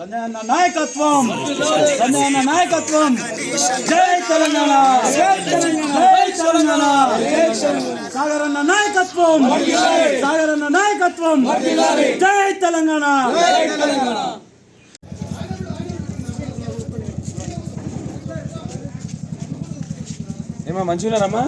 సంజయ్ అన్న నాయకత్వం సంజయ్ అన్న నాయకత్వం. జై తెలంగాణ జై తెలంగాణ సాగర్ అన్న నాయకత్వం సాగర్ అన్న నాయకత్వం. జై తెలంగాణ. ఏమా మంచిగున్నారమ్మా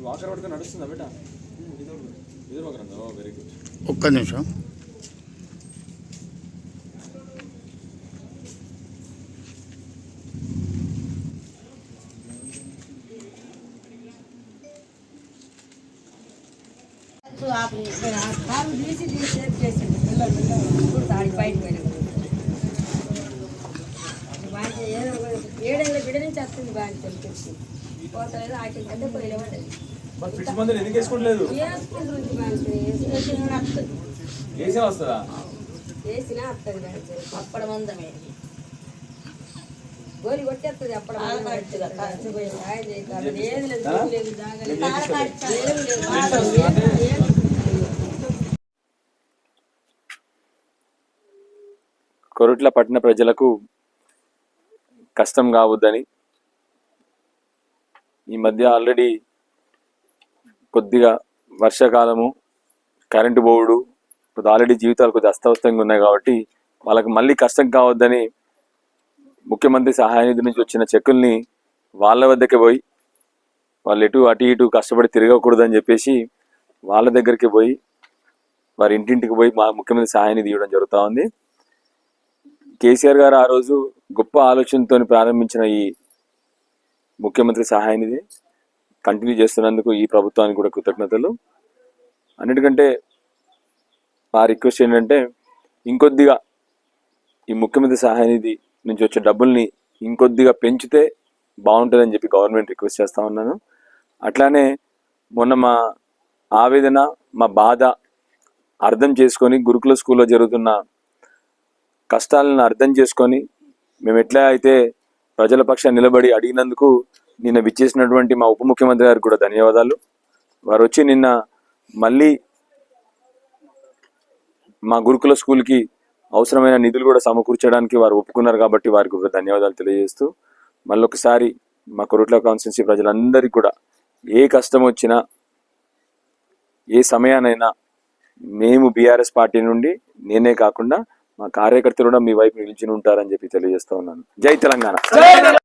వాకర్ పట్టుకొని నడుస్తుందా వాకర్ వెరీ గుడ్ ఒక్క నిమిషం కాలు తీసి తీసి సేఫ్ చేసింది ఇప్పుడు తాడి బయటకు వస్తుంది బాగా తెలిసి పోతలేదు పోయలేమండి మందులు ఎందుకు వేసిన వస్తుంది? వస్తుంది అప్పడ మందమే. గోలి కొట్టేస్తుంది అప్పడ కొరుట్ల పట్టణ ప్రజలకు కష్టం కావద్దని ఈ మధ్య ఆల్రెడీ కొద్దిగా వర్షాకాలము కరెంటు పోవుడు కొద్ది ఆల్రెడీ జీవితాలు కొద్దిగా అస్తవ్యస్తంగా ఉన్నాయి కాబట్టి వాళ్ళకి మళ్ళీ కష్టం కావద్దని ముఖ్యమంత్రి సహాయ నిధి నుంచి వచ్చిన చెక్కుల్ని వాళ్ళ వద్దకే పోయి వాళ్ళు ఎటు అటు ఇటు కష్టపడి తిరగకూడదని చెప్పేసి వాళ్ళ దగ్గరికి పోయి వారి ఇంటింటికి పోయి మా ముఖ్యమంత్రి సహాయ నిధి ఇవ్వడం జరుగుతూ ఉంది. కేసీఆర్ గారు ఆ రోజు గొప్ప ఆలోచనతో ప్రారంభించిన ఈ ముఖ్యమంత్రి సహాయ నిధి కంటిన్యూ చేస్తున్నందుకు ఈ ప్రభుత్వానికి కూడా కృతజ్ఞతలు. అన్నిటికంటే మా రిక్వెస్ట్ ఏంటంటే ఇంకొద్దిగా ఈ ముఖ్యమంత్రి సహాయ నిధి నుంచి వచ్చే డబ్బుల్ని ఇంకొద్దిగా పెంచితే బాగుంటుందని చెప్పి గవర్నమెంట్ రిక్వెస్ట్ చేస్తూ ఉన్నాను. అట్లానే మొన్న మా ఆవేదన మా బాధ అర్థం చేసుకొని గురుకుల స్కూల్లో జరుగుతున్న కష్టాలను అర్థం చేసుకొని మేము ఎట్లా అయితే ప్రజల పక్షాన్ని నిలబడి అడిగినందుకు నిన్న విచ్చేసినటువంటి మా ఉప ముఖ్యమంత్రి గారికి కూడా ధన్యవాదాలు. వారు వచ్చి నిన్న మళ్ళీ మా గురుకుల స్కూల్కి అవసరమైన నిధులు కూడా సమకూర్చడానికి వారు ఒప్పుకున్నారు కాబట్టి వారికి కూడా ధన్యవాదాలు తెలియజేస్తూ మళ్ళొకసారి మా కొరుట్ల కాన్స్టిట్యున్సీ ప్రజలందరికీ కూడా ఏ కష్టం వచ్చినా ఏ సమయానైనా మేము బీఆర్ఎస్ పార్టీ నుండి నేనే కాకుండా మా కార్యకర్తలు కూడా మీ వైపు నిలిచి ఉంటారని చెప్పి తెలియజేస్తా ఉన్నాను. జై తెలంగాణ.